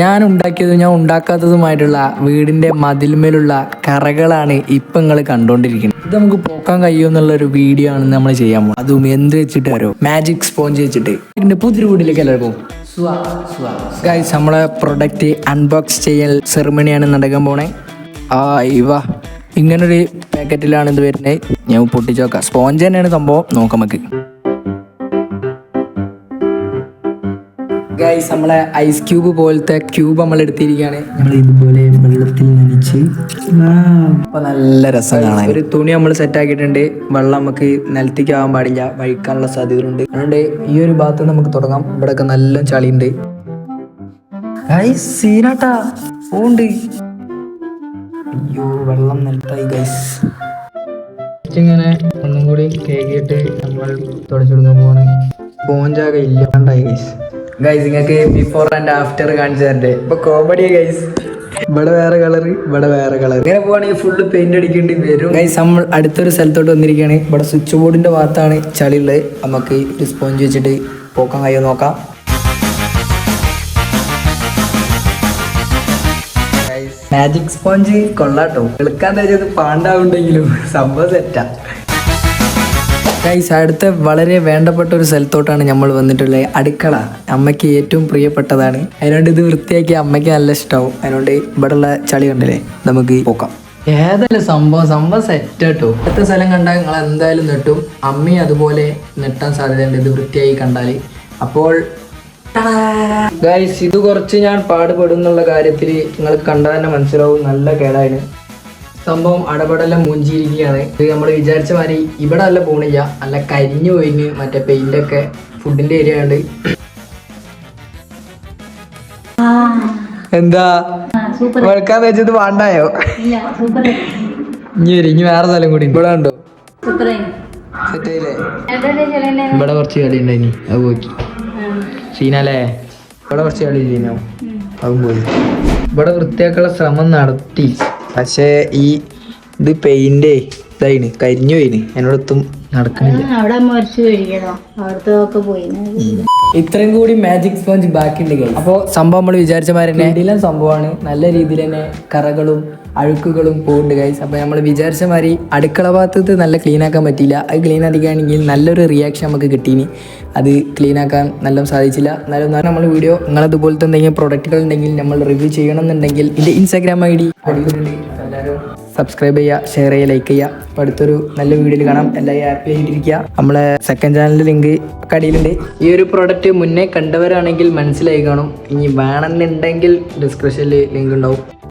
ഞാൻ ഉണ്ടാക്കിയതും ഞാൻ ഉണ്ടാക്കാത്തതുമായിട്ടുള്ള വീടിന്റെ മതിൽമേലുള്ള കറകളാണ് ഇപ്പൊ നിങ്ങൾ കണ്ടോണ്ടിരിക്കുന്നത്. ഇത് നമുക്ക് പോക്കാൻ കഴിയും എന്നുള്ള ഒരു വീഡിയോ ആണ് നമ്മൾ ചെയ്യാൻ പോകുന്നത് അതും എന്ത് വെച്ചിട്ട് വരും മാജിക് സ്പോഞ്ച് വെച്ചിട്ട്. ഇതിന്റെ പുതിയൊരു വീട്ടിലേക്ക് എല്ലാവർക്കും ഗായ്സ് നമ്മളെ പ്രൊഡക്റ്റ് അൺബോക്സ് ചെയ്യൽ സെറിമണിയാണ് നടക്കാൻ പോണേ. ആ ഇവ ഇങ്ങനൊരു പാക്കറ്റിലാണ് ഇത് വരുന്നത് ഞാൻ പൊട്ടിച്ചോക്കാം സ്പോഞ്ച് തന്നെയാണ് സംഭവം. നോക്കാം നമുക്ക്. ഗൈസ് നമ്മളെ ഐസ് ക്യൂബ് പോലത്തെ ക്യൂബ് നമ്മൾ എടുത്തിരിക്കുകയാണ്. നമ്മൾ ഇതുപോലെ വെള്ളത്തിൽ നനച്ച്. അപ്പൊ നല്ല രസം കാണാൻ. ഒരു തുണി നമ്മൾ സെറ്റ് ആക്കിയിട്ടുണ്ട്. വെള്ളം നമുക്ക് നിലത്തേക്ക് ആവാൻ പാടില്ല വഴിക്കാനുള്ള സാധ്യതയുണ്ട് അതുകൊണ്ട് ഈ ഒരു ഭാഗത്ത് നമുക്ക് തുടങ്ങാം. ഇവിടെയൊക്കെ നല്ല ചളിയുണ്ട്. ഗൈസ് സീനാട്ടാ പോണ്ട് അയ്യോ വെള്ളം നിലത്തായി ഗൈസ് ഇങ്ങനെ ഒന്നും കൂടി കേക്കിയിട്ട് നമ്മൾ തുടച്ചെടുക്കാൻ പോവാണ്. പോഞ്ചാകെ ഇല്ലാണ്ടായി ഗൈസ് ഗൈസ് നിങ്ങൾക്ക് ബിഫോർ ആൻഡ് ആഫ്റ്റർ കാണിച്ചു തരണ്ടേ ഇപ്പൊ കോമഡി ഗൈസ് ഇവിടെ വേറെ കളർ ഇവിടെ വേറെ കളർ ഇങ്ങനെ പോവാണെങ്കിൽ ഫുള്ള് പെയിന്റ് അടിക്കേണ്ടി വരും. ഗൈസ് നമ്മൾ അടുത്തൊരു സ്ഥലത്തോട്ട് വന്നിരിക്കുകയാണ്. ഇവിടെ സ്വിച്ച് ബോർഡിന്റെ ഭാഗത്താണ് ചളി ഉള്ളത് നമുക്ക് ഒരു സ്പോഞ്ച് വെച്ചിട്ട് പോക്കാൻ കയ്യോ നോക്കാം. മാജിക് സ്പോഞ്ച് കൊള്ളാട്ടോ എളുക്കാൻ തരുന്നത് പാണ്ടാവുണ്ടെങ്കിലും സംഭവം സെറ്റാ ഗൈസ് അടുത്ത വളരെ വേണ്ടപ്പെട്ട ഒരു സ്ഥലത്തോട്ടാണ് നമ്മൾ വന്നിട്ടുള്ളത്. അടുക്കള. അമ്മയ്ക്ക് ഏറ്റവും പ്രിയപ്പെട്ടതാണ്. അതിനോണ്ട് ഇത് വൃത്തിയാക്കി അമ്മയ്ക്ക് നല്ല ഇഷ്ടമാവും അതിനോണ്ട് ഇവിടെയുള്ള ചളി കണ്ടില്ലേ? നമുക്ക് പോക്കാം. ഏതല്ല സംഭവം? സംഭവം സെറ്റ് കേട്ടോ അടുത്ത സ്ഥലം കണ്ടാൽ നിങ്ങൾ എന്തായാലും നെട്ടും. അമ്മയും അതുപോലെ നെട്ടാൻ സാധ്യതയുണ്ട്. ഇത് വൃത്തിയായി കണ്ടാൽ അപ്പോൾ ഗൈസ് ഇത് കുറച്ച് ഞാൻ പാടുപെടുന്നുള്ള കാര്യത്തിൽ നിങ്ങൾ കണ്ടാൽ തന്നെ മനസ്സിലാവും. നല്ല കേടായിരുന്നു സംഭവം അടപടലം മൂഞ്ചിയിരിക്കുകയാണ്. ഇത് നമ്മൾ വിചാരിച്ച മാതിരി ഇവിടെ അല്ല പോണില്ല. അല്ല കരിഞ്ഞു പോയിന് മറ്റേ പെയിന്റ് ഒക്കെ ഫുഡിന്റെ ഏരിയ ഉണ്ട് എന്താ? വെളുക്കാൻ വെച്ചത് വേണ്ടായോ ഇനി വരും. ഇനി വേറെ സ്ഥലം കൂടി. ഇവിടെ ഉണ്ടോ ഇവിടെ കുറച്ച് കളി ഉണ്ടായിനി. അത് പോയി സീനല്ലേ ഇവിടെ കുറച്ച് കളി സീനോ അതും പോയി. ഇവിടെ വൃത്തിയാക്കാനുള്ള ശ്രമം നടത്തി. പക്ഷേ ഈ ഇത് പെയിന്റ് ഇതായിന് കരിഞ്ഞു പോയിന്. എന്നോടൊത്തും നടക്കണില്ല. അവിടെ മറിച്ച് കഴിക്കണോ അവിടുത്തെ ഒക്കെ പോയി ഇത്രയും കൂടി മാജിക് സ്പോഞ്ച് ബാക്കിയുണ്ട് അപ്പോൾ സംഭവം നമ്മൾ വിചാരിച്ച മാതിരി തന്നെ സംഭവമാണ്. നല്ല രീതിയിൽ തന്നെ കറകളും അഴുക്കുകളും പോകുന്നുണ്ട് ഗൈസ് അപ്പോൾ നമ്മൾ വിചാരിച്ച മാതിരി അടുക്കള ഭാഗത്ത് നല്ല ക്ലീൻ ആക്കാൻ പറ്റിയില്ല. അത് ക്ലീൻ ആക്കുകയാണെങ്കിൽ നല്ലൊരു റിയാക്ഷൻ നമുക്ക് കിട്ടീനി. അത് ക്ലീൻ ആക്കാൻ നല്ല സാധിച്ചില്ല. എന്നാലും നമ്മൾ വീഡിയോ നിങ്ങളതുപോലത്തെ എന്തെങ്കിലും പ്രൊഡക്റ്റുകൾ ഉണ്ടെങ്കിൽ നമ്മൾ റിവ്യൂ ചെയ്യണമെന്നുണ്ടെങ്കിൽ എന്റെ ഇൻസ്റ്റാഗ്രാം ഐ ഡി എല്ലാവരും സബ്സ്ക്രൈബ് ചെയ്യുക ഷെയർ ചെയ്യുക ലൈക്ക് ചെയ്യുക. അപ്പോൾ അടുത്തൊരു നല്ല വീഡിയോയിൽ കാണാം. എല്ലാവരും ഹാപ്പി ആയിട്ടിരിക്കുക. നമ്മളെ സെക്കൻഡ് ചാനലിൽ ലിങ്ക് കടിയിലുണ്ട് ഈ ഒരു പ്രോഡക്റ്റ് മുന്നേ കണ്ടവരാണെങ്കിൽ മനസ്സിലായി കാണും. ഇനി വേണമെന്നുണ്ടെങ്കിൽ ഡിസ്ക്രിപ്ഷനിൽ ലിങ്ക് ഉണ്ടാവും.